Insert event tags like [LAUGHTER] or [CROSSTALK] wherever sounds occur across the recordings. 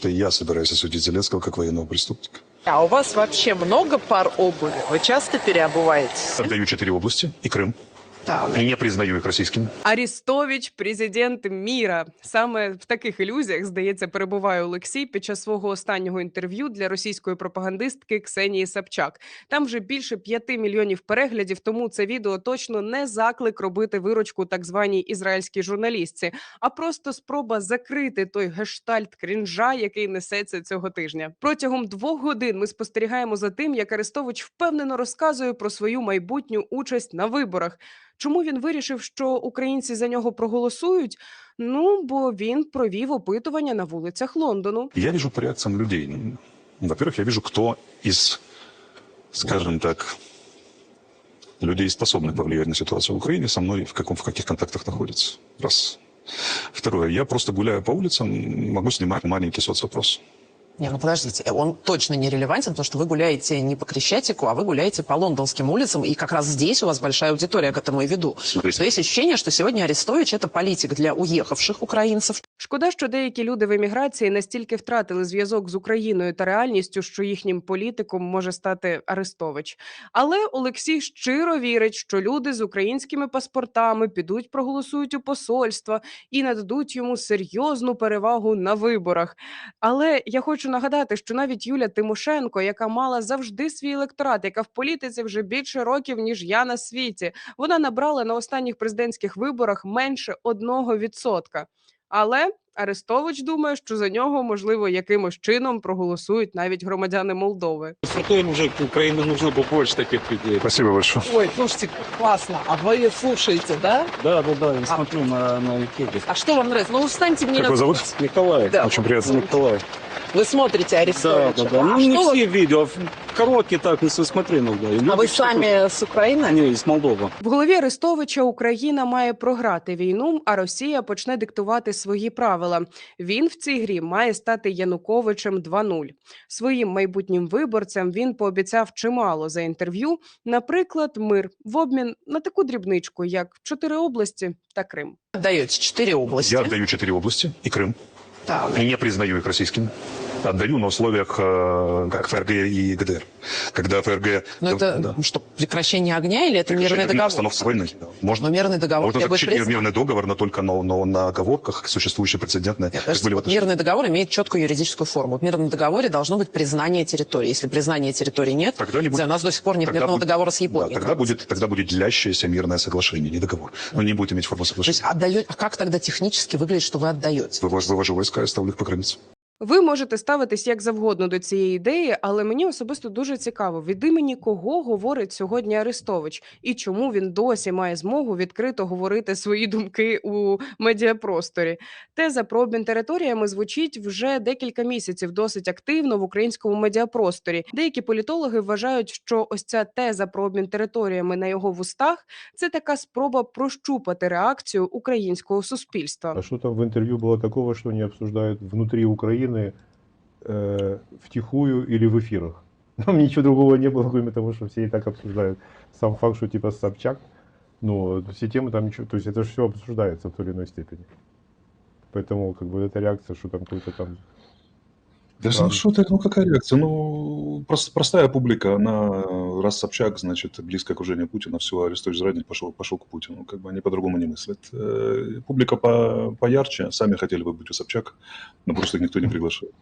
Это я собираюсь осудить Зеленского как военного преступника. А у вас вообще много пар обуви? Вы часто переобуваетесь? Отдаю четыре области и Крым. Так. Не признаю их российскими. Арістович, президент міра. Саме в таких ілюзіях, здається, перебуває Олексій під час свого останнього інтерв'ю для російської пропагандистки Ксенії Собчак. Там вже більше п'яти мільйонів переглядів. Тому це відео точно не заклик робити виручку так званій ізраїльській журналістці, а просто спроба закрити той гештальт крінжа, який несеться цього тижня. Протягом двох годин ми спостерігаємо за тим, як Арестович впевнено розказує про свою майбутню участь на виборах. Чому він вирішив, що українці за нього проголосують? Ну бо він провів опитування на вулицях Лондону. Я вижу по реакциям людей. Во-первых, я вижу, кто из, скажем так, людей, способных повлиять на ситуацию в Украине, со мной в, каком, в каких контактах находится. Раз. Второе, я просто гуляю по улицам, могу снимать маленький соцопрос. Не, ну подождите, он точно не релевантен, потому что вы гуляете не по Крещатику, а вы гуляете по лондонским улицам, и как раз здесь у вас большая аудитория к этому и веду. Смотрите. Что есть ощущение, что сегодня Арестович – это политик для уехавших украинцев, Шкода, що деякі люди в еміграції настільки втратили зв'язок з Україною та реальністю, що їхнім політиком може стати Арестович. Але Олексій щиро вірить, що люди з українськими паспортами підуть проголосують у посольства і нададуть йому серйозну перевагу на виборах. Але я хочу нагадати, що навіть Юля Тимошенко, яка мала завжди свій електорат, яка в політиці вже більше років ніж я на світі, вона набрала на останніх президентських виборах менше одного відсотка. Але Арестович думає, що за нього можливо якимось чином проголосують навіть громадяни Молдови. Крутой мужик, Украине нужно побольше таких людей. Спасибо большое. Ой, слушайте, классно. А вы слушаете, да? Да, да, да, я смотрю на, на Ютубе. А что вам нравится? Ну, встаньте мне Как на вас зовут? Николай. Да. Очень приятно. Николай. Вы смотрите Да, Арестовича. да, да. А, Ну, не что вы- все видео, короткие так, не смотри иногда. И а люди вы что-то- сами с Украины? Не, из Молдовы. В голові Арестовича Україна має програти війну, а Росія почне диктувати свої правила. Він в цій грі має стати Януковичем 2.0. Своїм майбутнім виборцям він пообіцяв чимало за інтерв'ю, наприклад, мир в обмін на таку дрібничку, як чотири області та Крим. Отдаете четыре области. Я отдаю четыре области и Крым. Так. Не признаю их российскими. Отдаю на условиях э, как ФРГ и ГДР. Когда ФРГ... Ну, это Да. что, прекращение огня или это мирный договор? остановки войны. Можно, Но мирный договор можно требует заключить признания. мирный договор, но только на, на, на оговорках, существующие прецедентные. Нет, подождите, были вот мирный договор имеет четкую юридическую форму. В мирном договоре должно быть признание территории. Если признания территории нет, Тогда не будет- у нас до сих пор нет тогда мирного будет- договора с Да, Японией. тогда, будет, тогда будет длящееся мирное соглашение, не договор. Но не будет иметь форму То есть соглашения. отдает, а как тогда технически выглядит, что вы отдаете? Вывожу, вывожу войска и ставлю их по границе. Ви можете ставитись як завгодно до цієї ідеї, але мені особисто дуже цікаво, від імені кого говорить сьогодні Арестович і чому він досі має змогу відкрито говорити свої думки у медіапросторі. Теза про обмін територіями звучить вже декілька місяців досить активно в українському медіапросторі. Деякі політологи вважають, що ось ця теза про обмін територіями на його вустах це така спроба прощупати реакцію українського суспільства. А что там в интервью было такого, що что они обсуждают внутри Украины э, втихую или в эфирах? [LAUGHS] Там ничего другого не было, кроме того, что все и так обсуждают. Сам факт, что типа Собчак, ну, все темы там ничего, то есть это все обсуждается в той или иной степени. Поэтому, как бы, эта реакция, что там какой-то там... Да Ладно. ну что ты, ну какая реакция? Ну, прос- простая публика, она, раз Собчак, значит, близко окружение Путина, все, Арестович Зрадник пошел, пошел к Путину. Как бы они по-другому не мыслят. Э, Публика по, поярче, сами хотели бы быть у Собчак, но просто их никто не приглашает.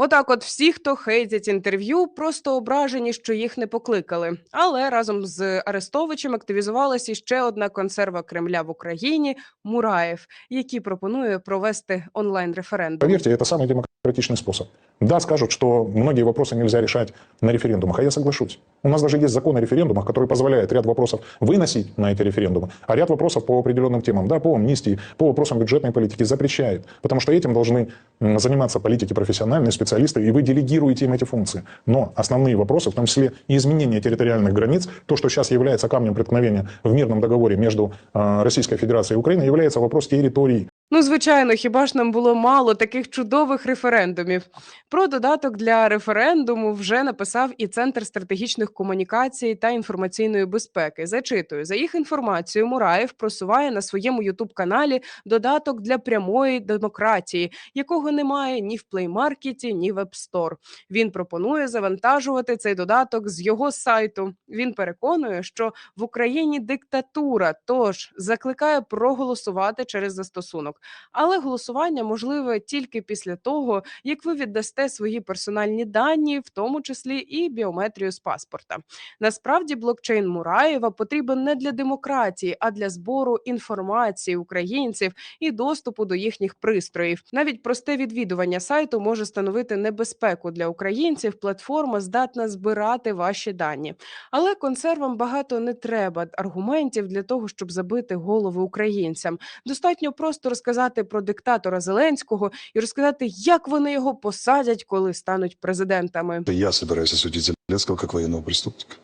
Отак, от всі, хто хейтять інтерв'ю, просто ображені, що їх не покликали. Але разом з Арестовичем активізувалася іще одна консерва Кремля в Україні Мураєв, який пропонує провести онлайн референдум. Поверьте, это самый демократичный способ. Да, скажут, что многие вопросы нельзя решать на референдумах, а я соглашусь. У нас даже есть закон о референдумах, который позволяет ряд вопросов выносить на эти референдумы, а ряд вопросов по определенным темам, да, по амнистии, по вопросам бюджетной политики запрещает. Потому что этим должны заниматься политики профессиональные специалисты, и вы делегируете им эти функции. Но основные вопросы, в том числе и изменение территориальных границ, то, что сейчас является камнем преткновения в мирном договоре между э, Российской Федерацией и Украиной, является вопрос территории. Ну, звичайно, хіба ж нам було мало таких чудових референдумів? Про додаток для референдуму вже написав і Центр стратегічних комунікацій та інформаційної безпеки. Зачитую за їх інформацією, Мураєв просуває на своєму ютуб-каналі додаток для прямої демократії, якого немає ні в плеймаркеті, ні в App Store. Він пропонує завантажувати цей додаток з його сайту. Він переконує, що в Україні диктатура, тож закликає проголосувати через застосунок. Але голосування можливе тільки після того, як ви віддасте свої персональні дані, в тому числі і біометрію з паспорта. Насправді, блокчейн Мураєва потрібен не для демократії, а для збору інформації українців і доступу до їхніх пристроїв. Навіть просте відвідування сайту може становити небезпеку для українців. Платформа здатна збирати ваші дані. Але консервам багато не треба аргументів для того, щоб забити голови українцям. Достатньо просто розказати про диктатора Зеленського і розказати, як вони його посадять, коли стануть президентами. Я собираюсь осудить Зеленского как военного преступника,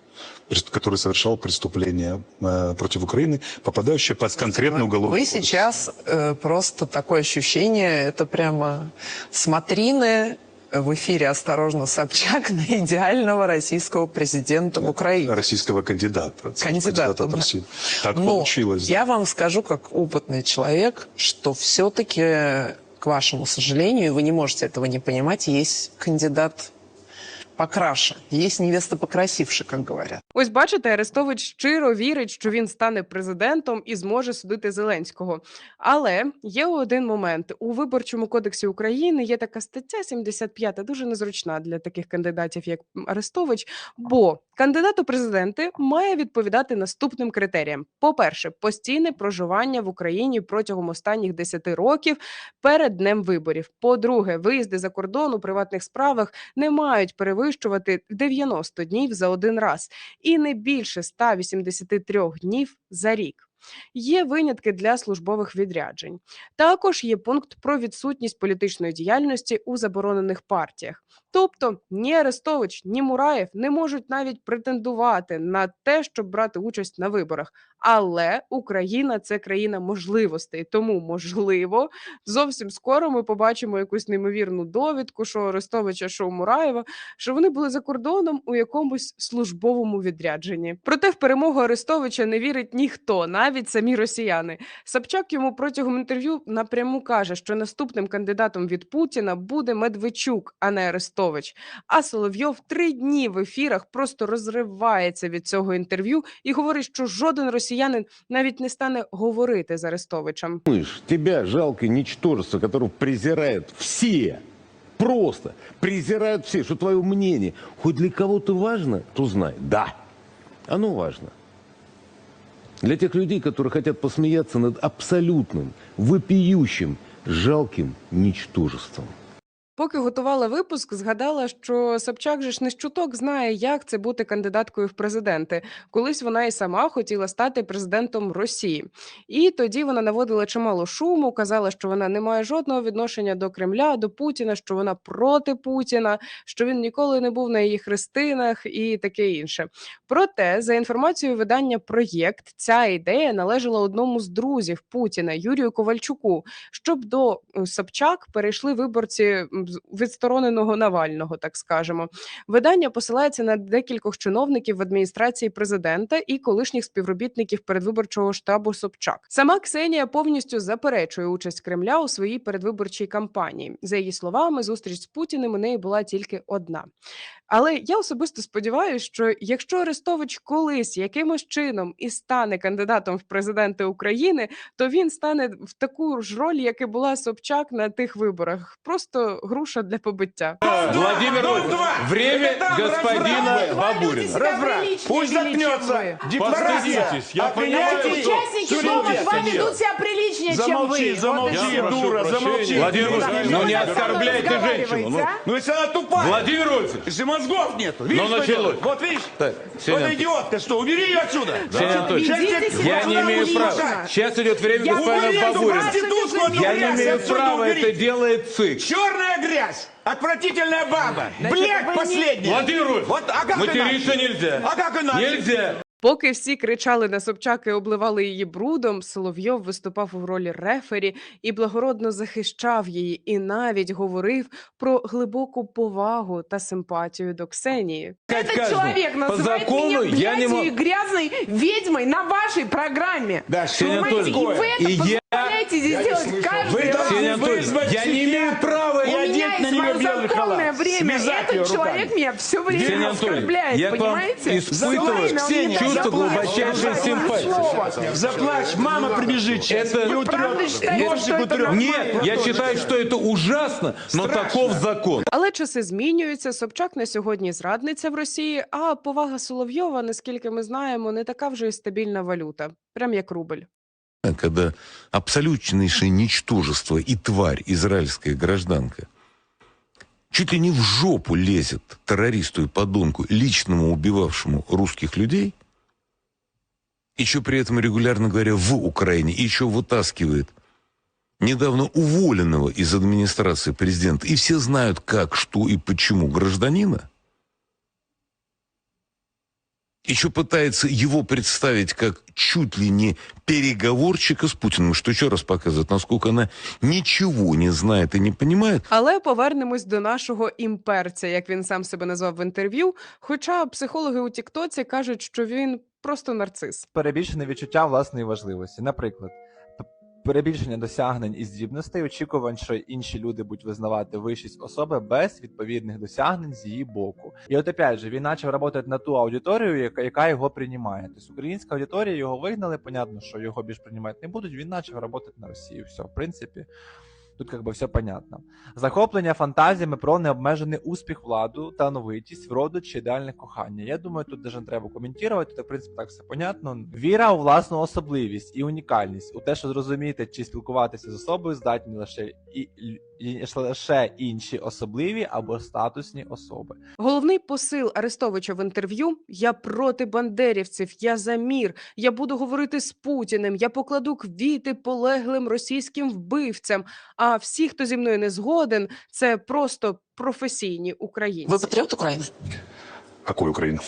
прес- который совершал преступление э, против Украины, попадающее под конкретный уголовный Вы кодекс. сейчас э, просто такое ощущение, это прямо смотрины в эфире «Осторожно, Собчак» на идеального российского президента Украины. российского кандидата. Кандидата, от да. Так Но получилось. да. я вам скажу, как опытный человек, что все-таки, к вашему сожалению, вы не можете этого не понимать, есть кандидат покраше, есть невеста покрасивше, как говорят. Ось бачите, Арестович щиро вірить, що він стане президентом і зможе судити Зеленського. Але є один момент у виборчому кодексі України. Є така стаття 75, дуже незручна для таких кандидатів, як Арестович. Бо кандидат у президенти має відповідати наступним критеріям: по-перше, постійне проживання в Україні протягом останніх 10 років перед днем виборів. По-друге, виїзди за кордон у приватних справах не мають перевищувати 90 днів за один раз і не більше 183 днів за рік. Є винятки для службових відряджень. Також є пункт про відсутність політичної діяльності у заборонених партіях. Тобто ні Арестович, ні Мураєв не можуть навіть претендувати на те, щоб брати участь на виборах. Але Україна це країна можливостей, тому можливо, зовсім скоро ми побачимо якусь неймовірну довідку, що Арестовича, що Мураєва, що вони були за кордоном у якомусь службовому відрядженні. Проте в перемогу Арестовича не вірить ніхто, навіть самі росіяни. Собчак йому протягом інтерв'ю напряму каже, що наступним кандидатом від Путіна буде Медведчук, а не Арестович. А Соловйов три дні в ефірах просто розривається від цього інтерв'ю і говорить, що жоден росіянин навіть не стане говорити з Арестовичем. думаешь, тебя жалкое ничтожество, которого презирают все, просто презирают все, что твое мнение хоть для кого-то важно, то знай, да, оно важно. Для тех людей, которые хотят посмеяться над абсолютным, вопиющим, жалким ничтожеством. Поки готувала випуск, згадала, що Собчак же ж не чуток знає, як це бути кандидаткою в президенти. Колись вона і сама хотіла стати президентом Росії. І тоді вона наводила чимало шуму, казала, що вона не має жодного відношення до Кремля, до Путіна, що вона проти Путіна, що він ніколи не був на її хрестинах і таке інше. Проте, за інформацією видання проєкт, ця ідея належала одному з друзів Путіна Юрію Ковальчуку, щоб до е, Собчак перейшли виборці відстороненого Навального, так скажемо. Видання посилається на декількох чиновників в адміністрації президента і колишніх співробітників передвиборчого штабу Собчак. Сама Ксенія повністю заперечує участь Кремля у своїй передвиборчій кампанії. За її словами, зустріч з Путіним у неї була тільки одна. Але я особисто сподіваюся, що якщо Арестович колись якимось чином і стане кандидатом в президенти України, то він стане в таку ж роль, як і була Собчак на тих виборах. Просто груша для побиття. Владимир время господина Бабурина. Разврат. Пусть заткнется. Декларация. Я о принятии Участники шоу с вами ведут себя приличнее, замолчи, замолчи, дура, замолчи. Владимир ну не оскорбляйте женщину. Ну, Ну, если она тупая, Владимир если мозгов нету. Видишь, Ну, что началось. Вот видишь? Вот идиотка, что, убери ее отсюда. Ксения Анатольевна, Сейчас я не имею права. Сейчас идет время господина Бабурина. Я не имею права, это делает ЦИК. Черная грязь, отвратительная баба, блядь последняя. Владимирович, Вот, а как материться иначе? нельзя. А как иначе? Нельзя. Поки всі кричали на Собчак і обливали її брудом, Соловйов виступав у ролі рефері і благородно захищав її, і навіть говорив про глибоку повагу та симпатію до Ксенії. Сказать Этот каждому, человек по называет закону меня я не блядью и могу... грязной ведьмой на вашей программе. Да, Ксения Понимаете? И Анатольевна, вы это и я- позволяете здесь делать каждый Вы раз. должны Ксения Анатольевна, вызвать я не имею права и У меня одеть на есть нее мое белый законное халат. время. Связать ее Этот человек руками. меня все время Ксения Анатольевна, оскорбляет, я к вам понимаете? испытываю Всё время он мне чувство дает глубочайшей слово. симпатии. Слово. Заплачь, мама прибежит сейчас. Это- и Вы правда утрет, считаете, носик что это утрет. нормально? Нет, я считаю, что это ужасно, но таков закон. Але часи змінюються. Собчак на сьогодні зрадниця в Росії. А повага Соловйова, наскільки ми знаємо, не така вже й стабільна валюта, прям як рубль. Когда абсолютнейшее ничтожество и тварь израильская гражданка чуть ли не в жопу лезет террористу и подонку, личному убивавшему русских людей, еще при этом регулярно говоря в Украине, и еще вытаскивает недавно уволенного из администрации президента, и все знают как, что и почему гражданина, еще пытается его представить как чуть ли не переговорщика с Путиным, что еще раз показывает, насколько она ничего не знает и не понимает. Але повернемось до нашого імперця, як він сам себе назвав в інтерв'ю. Хоча психологи у Тіктоці кажуть, що він просто нарцис. перебільшене відчуття власної важливості. Наприклад, перебільшення досягнень і здібностей, очікувань, що інші люди будуть визнавати вищість особи без відповідних досягнень з її боку. І от опять же, він почав працювати на ту аудиторію, яка, яка його приймає. Тобто українська аудиторія його вигнали, понятно, що його більш приймати не будуть. Він почав працювати на Росію. Все, в принципі. Тут как би все понятно. Захоплення фантазіями про необмежений успіх владу, та новитість, вроду чи ідеальне кохання. Я думаю, тут даже не треба коментувати, тут, в принципі, так все понятно. Віра у власну особливість і унікальність, у те, що зрозуміти чи спілкуватися з особою здатні лише і, і лише інші особливі або статусні особи. Головний посил Арестовича в інтерв'ю: я проти бандерівців, я за мір, я буду говорити з Путіним, я покладу квіти полеглим російським вбивцям. А всі, хто зі мною не згоден, це просто професійні українці. Вы патриот Украины? Какой Украины?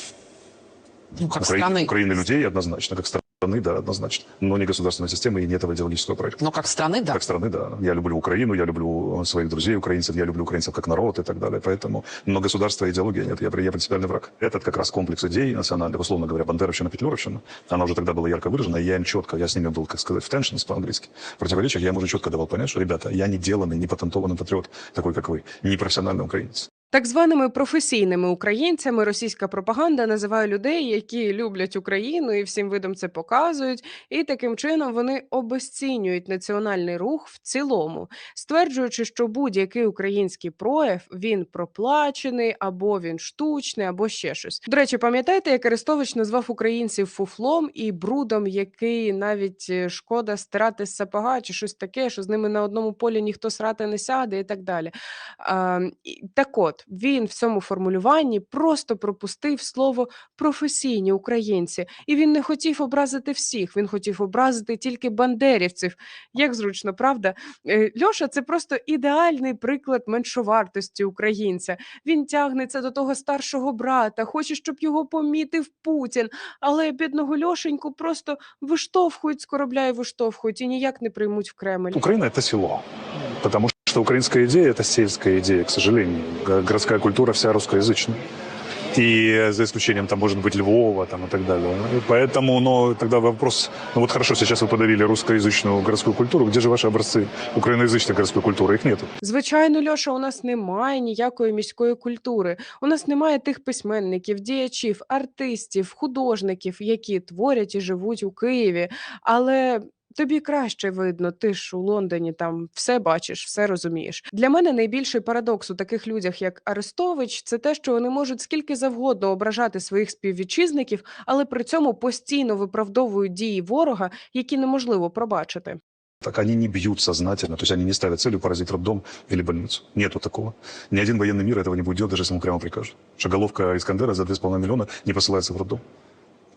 Ну, как Укра- страны. Украины людей однозначно, как страны, Да, однозначно. Но не государственной системы и нет этого идеологического проекта. Ну, как страны, да. Как страны, да. Я люблю Украину, я люблю своих друзей украинцев, я люблю украинцев как народ и так далее. Поэтому, но государства и идеология нет. Я, я принципиальный враг. Этот как раз комплекс идей национальных, условно говоря, Бандеровщина, Петлюровщина, она уже тогда была ярко выражена, и я им четко, я с ними был, как сказать, в tensions по-английски, в противоречиях, я им уже четко давал понять, что, ребята, я не деланный, не патентованный патриот, такой, как вы, не профессиональный украинец. Так званими професійними українцями російська пропаганда називає людей, які люблять Україну і всім видом це показують, і таким чином вони обесцінюють національний рух в цілому, стверджуючи, що будь-який український прояв він проплачений, або він штучний, або ще щось. До речі, пам'ятаєте, як Арестович назвав українців фуфлом і брудом, який навіть е, шкода стирати з сапога, чи щось таке, що з ними на одному полі ніхто срати не сяде, і так далі. А, так от, він в цьому формулюванні просто пропустив слово професійні українці, і він не хотів образити всіх. Він хотів образити тільки бандерівців. Як зручно, правда? Е, Льоша це просто ідеальний приклад меншовартості українця. Він тягнеться до того старшого брата, хоче, щоб його помітив Путін. Але бідного Льошеньку просто виштовхують з корабля і виштовхують, і ніяк не приймуть в Кремль. Украина – это село. Потому что украинская идея – это сельская идея, к сожалению. Г- Городская культура вся русскоязычная. И за исключением, там, может быть, Львова там, и так далее. И поэтому, но тогда вопрос, ну вот хорошо, сейчас вы подавили русскоязычную городскую культуру, где же ваши образцы украиноязычной городской культуры? Их нету. Звичайно, Льоша, у нас немає ніякої міської культури. У нас немає тих письменників, діячів, артистів, художників, які творять і живуть у Києві. Але тобі краще видно, ти ж у Лондоні там все бачиш, все розумієш. Для мене найбільший парадокс у таких людях, як Арестович, це те, що вони можуть скільки завгодно ображати своїх співвітчизників, але при цьому постійно виправдовують дії ворога, які неможливо пробачити. Так они не бьют сознательно, то есть они не ставят целью поразить роддом или больницу. Нету такого. Ни один военный мир этого не будет делать, даже если ему прямо прикажут. Шаголовка Искандера за 2,5 миллиона не посылается в роддом.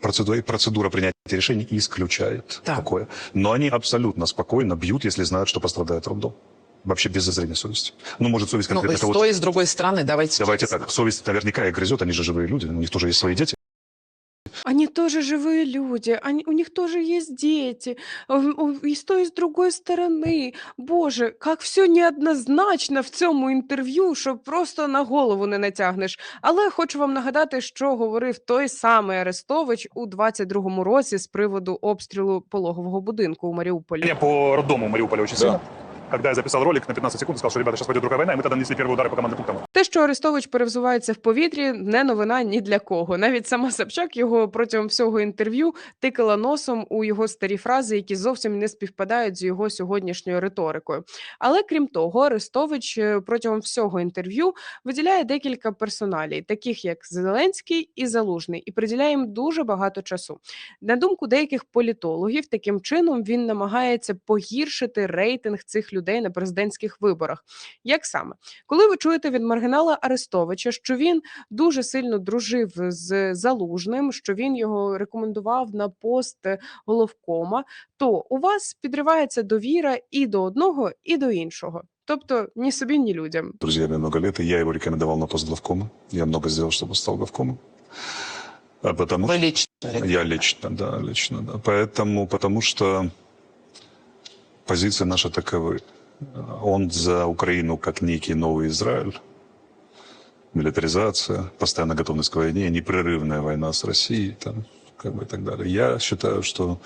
Процедура, процедура принятия решений исключает Так. такое. Но они абсолютно спокойно бьют, если знают, что пострадает роддом. Вообще без зазрения совести. Ну, может, совесть Ну, и конкретно с кого-то... той, и с другой стороны, давайте Давайте честно. так, совесть наверняка и грызет, они же живые люди, у них тоже есть свои дети. Они тоже живые люди, они, у них тоже есть дети, в- у- и с той, и с другой стороны. Боже, как все неоднозначно в цьому інтерв'ю, що просто на голову не натягнеш. Але хочу вам нагадати, що говорив той самий Арестович у 22-му році з приводу обстрілу пологового будинку у Маріуполі. Мне по роддому Мариуполя очень сильно. Когда я записал ролик на 15 секунд, сказал, что, ребята, сейчас пойдет другая война, и мы тогда нанесли первые удары по командным пунктам. Те, що Арестович перевзувається в повітрі, не новина ні для кого. Навіть сама Собчак його протягом всього інтерв'ю тикала носом у його старі фрази, які зовсім не співпадають з його сьогоднішньою риторикою. Але крім того, Арестович е, протягом всього інтерв'ю виділяє декілька персоналій, таких як Зеленський і Залужний, і приділяє їм дуже багато часу. На думку деяких політологів, таким чином він намагається погіршити рейтинг цих людей на президентських виборах. Як саме? Коли ви чуєте від маргінала Арестовича, що він дуже сильно дружив з Залужним, що він його рекомендував на пост е, головкома, то у вас підривається довіра і до одного, і до іншого. Тобто ні собі, ні людям. Друзьями много лет, и я его рекомендовал на пост главкома. Я много сделал, чтобы стал главкомом. А потому Вы что... лично. Я лично, да, лично, да. Поэтому, потому что позиции наши таковы. Он за Украину как некий новый Израиль, милитаризация, постоянная готовность к войне, непрерывная война с Россией, там, как бы и так далее. Я считаю, что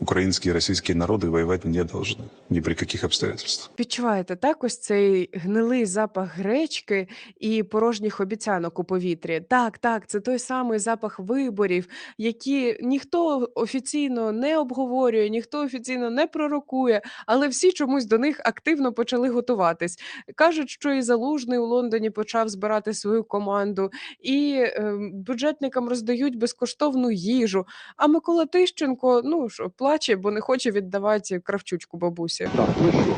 украинские и российские народы воевать не должны ни при каких обстоятельствах. Відчуваєте так ось цей гнилий запах гречки і порожніх обіцянок у повітрі. Так, так, це той самий запах виборів, які ніхто офіційно не обговорює, ніхто офіційно не пророкує, але всі чомусь до них активно почали готуватись. Кажуть, що і залужний у Лондоні почав збирати свою команду, і ем, бюджетникам роздають безкоштовну їжу. А Микола Тищенко, ну що, плаче, бо не хоче віддавати кравчучку бабусі. Так, ну що,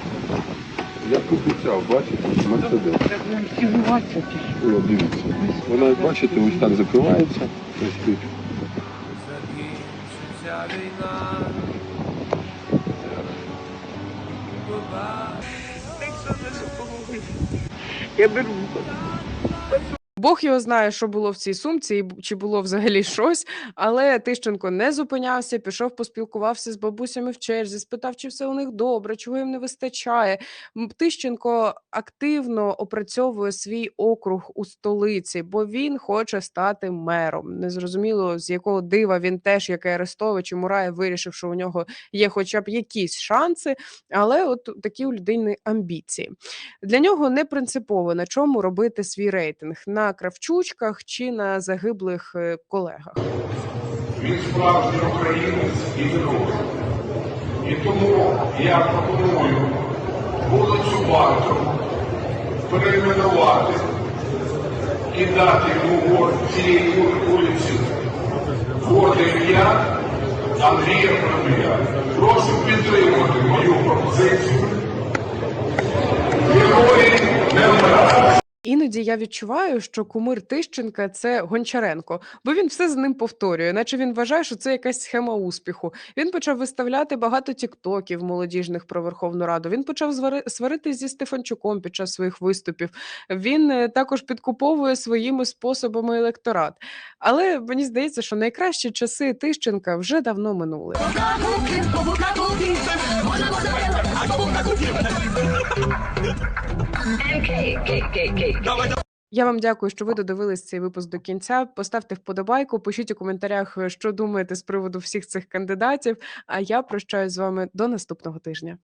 як обіцяв, бачите, Мерседес. О, дивіться. Вона, бачите, ось так закривається. Ось тут. Бог його знає, що було в цій сумці, і чи було взагалі [LAUGHS] щось. Але Тищенко не зупинявся, пішов, поспілкувався з бабусями в черзі, спитав, чи все у них добре, чого їм не вистачає. Тищенко активно опрацьовує свій округ у столиці, бо він хоче стати мером. Незрозуміло, з якого дива він теж, як і Арестович і Мураєв, вирішив, що у нього є хоча б якісь шанси, але от такі у людини амбіції. Для нього не принципово на чому робити свій рейтинг на кравчучках чи на загиблих е, колегах. Він справжній українець і герой. І тому я пропоную вулицю Банкову перейменувати і дати йому цієї вулиці горде ім'я Андрія Парубія. Прошу підтримати мою пропозицію. Герої не вмирають. Іноді я відчуваю, що кумир Тищенка це Гончаренко, бо він все з ним повторює, наче він вважає, що це якась схема успіху. Він почав виставляти багато тіктоків молодіжних про Верховну Раду. Він почав сваритись зі Стефанчуком під час своїх виступів. Він е, також підкуповує своїми способами електорат. Але мені здається, що найкращі часи Тищенка вже давно минули. Я вам дякую, що ви додивились цей випуск до кінця. Поставте вподобайку, пишіть у коментарях, що думаєте з приводу всіх цих кандидатів. А я прощаюсь з вами до наступного тижня.